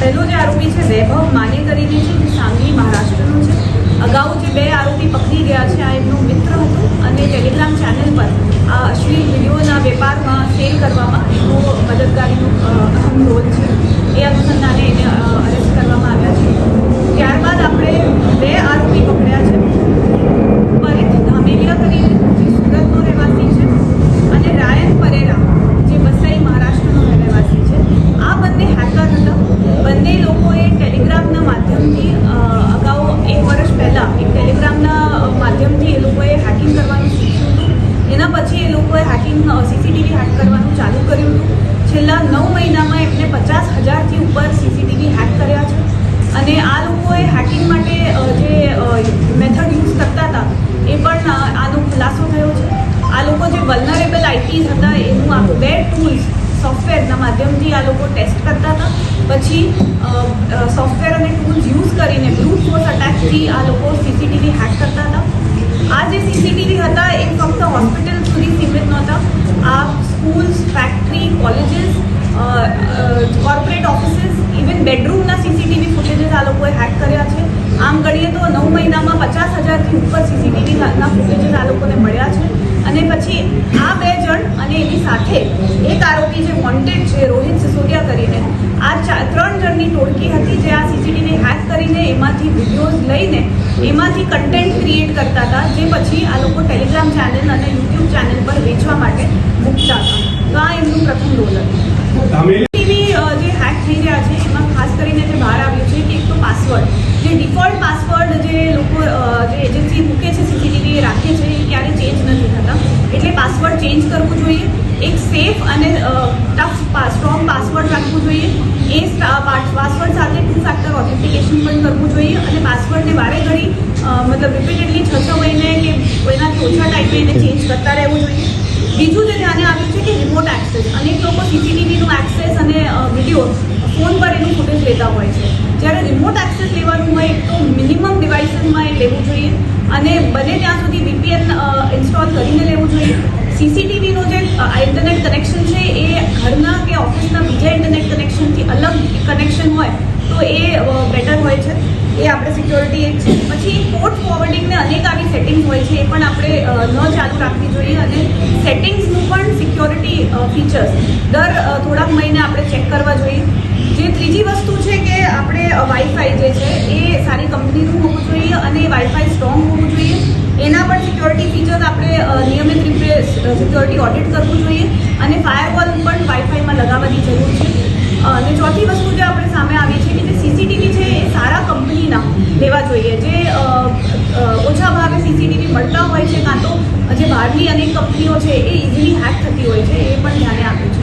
પહેલો જે આરોપી છે, વૈભવ માને કરીને છે જે સાંગલી મહારાષ્ટ્રનો છે. અગાઉ જે બે આરોપી પકડી ગયા છે, આ એમનો મિત્ર હતો અને ટેલિગ્રામ ચેનલ પર આ અશ્લીલ વિડીયોના વેપારમાં શેર કરવામાં એનો મદદગારીનો અહમ રોલ છે. એ અનુસંધાને એને અરેસ્ટ કરવામાં આવ્યા છે. ત્યારબાદ હેકિંગ કરવાનું શીખ્યું હતું. એના પછી એ લોકોએ હેકિંગ સીસીટીવી હેક કરવાનું ચાલુ કર્યું હતું. છેલ્લા નવ મહિનામાં એમને પચાસ હજારથી ઉપર સીસીટીવી હેક કર્યા છે. અને આ લોકોએ હેકિંગ માટે જે મેથડ યુઝ કરતા હતા, એ પણ આનો ખુલાસો થયો છે. આ લોકો જે વલનરેબલ આઈટીઝ હતા, એનું આ બે ટૂલ્સ સોફ્ટવેરના માધ્યમથી આ લોકો ટેસ્ટ કરતા હતા. પછી સોફ્ટવેર અને ટૂલ્સ યુઝ કરીને બ્રુટ ફોર્સ અટેકથી આ લોકો સીસીટીવી હેક કરતા હતા. આ જે સીસીટીવી હતા એ ફક્ત હોસ્પિટલ સુધી સીમિત નહોતા આ schools factory colleges corporate offices even બેડરૂમના CCTV footages આ લોકોએ હેક કર્યા છે આમ ગણીએ તો નવ મહિનામાં પચાસ હજારથી ઉપર સીસીટીવીના ફૂટેજીસ આ લોકોને મળ્યા છે અને પછી આ બે જણ અને એની સાથે એક આરોપી જે વોન્ટેડ છે રોહિત સિસોદિયા કરીને. આ ત્રણ જણની ટોળકી હતી જે આ સીસીટીવી હેક કરીને એમાંથી વિડીયોઝ લઈને એમાંથી કન્ટેન્ટ ક્રિએટ કરતા હતા જે પછી આ લોકો ટેલિગ્રામ ચેનલ અને યુટ્યુબ ચેનલ પર વેચવા માટે મૂકતા હતા. તો આ એમનું પ્રથમ રોલ હતું. ટીવી જે હેક થઈ રહ્યા છે એમાં ખાસ કરીને જે બહાર આવ્યું છે કે એક તો પાસવર્ડ જે ડિફોલ્ટ પાસવર્ડ જે લોકો જે એજન્સી મૂકે છે સીસીટીવી રાખે છે એ ક્યારે ચેન્જ નથી થતા. એટલે પાસવર્ડ ચેન્જ કરવું જોઈએ. એક સેફ અને ટફ સ્ટ્રોંગ પાસવર્ડ રાખવું જોઈએ. એ પાસવર્ડ સાથે ટુ ફેક્ટર ઓથેન્ટિકેશન પણ કરવું જોઈએ અને પાસવર્ડને વારે ઘડી મતલબ રિપીટેડલી છ છ મહિને કે એનાથી ઓછા ટાઈમે એને ચેન્જ કરતા રહેવું જોઈએ. બીજું જે ધ્યાને આવ્યું છે કે રિમોટ એક્સેસ અનેક લોકો સીસીટીવીનું એક્સેસ અને વીડિયો ફોન પર એનું ફૂટેજ લેતા હોય છે. જ્યારે રિમોટ એક્સેસ લેવાનું હોય તો મિનિમમ ડિવાઇસીસમાં એ લેવું જોઈએ અને બને ત્યાં સુધી વીપીએન ઇન્સ્ટોલ કરીને લેવું જોઈએ. સીસીટીવીનું ઇન્ટરનેટ કનેક્શન છે એ ઘરના કે ઓફિસના બીજા ઇન્ટરનેટ કનેક્શનથી અલગ કનેક્શન હોય તો એ બેટર હોય છે. એ આપણે સિક્યોરિટી એક છે. પછી પોર્ટ ફોરવર્ડિંગને અનેક આવી સેટિંગ્સ હોય છે એ પણ આપણે ન ચાલુ રાખવી જોઈએ અને સેટિંગ્સનું પણ સિક્યોરિટી ફીચર્સ દર થોડાક મહિને આપણે ચેક કરવા જોઈએ. જે ત્રીજી વસ્તુ છે કે આપણે વાઈફાઈ જે છે એ સારી કંપનીનું હોવું જોઈએ અને વાઇફાઈ સ્ટ્રોંગ હોવું જોઈએ. એના પણ સિક્યોરિટી ફીચર્સ આપણે નિયમિત સિક્યોરિટી ઓડિટ કરવું જોઈએ અને ફાયરવોલ પણ વાઈફાઈમાં લગાવવાની જરૂર છે. અને ચોથી વસ્તુ જે આપણે સામે આવી છે કે જે સીસીટીવી છે એ સારા કંપનીના લેવા જોઈએ. જે ઓછા ભાવે સીસીટીવી મળતા હોય છે કાં તો જે બહારની અનેક કંપનીઓ છે એ ઇઝીલી હેક થતી હોય છે, એ પણ ધ્યાને આપ્યું છે.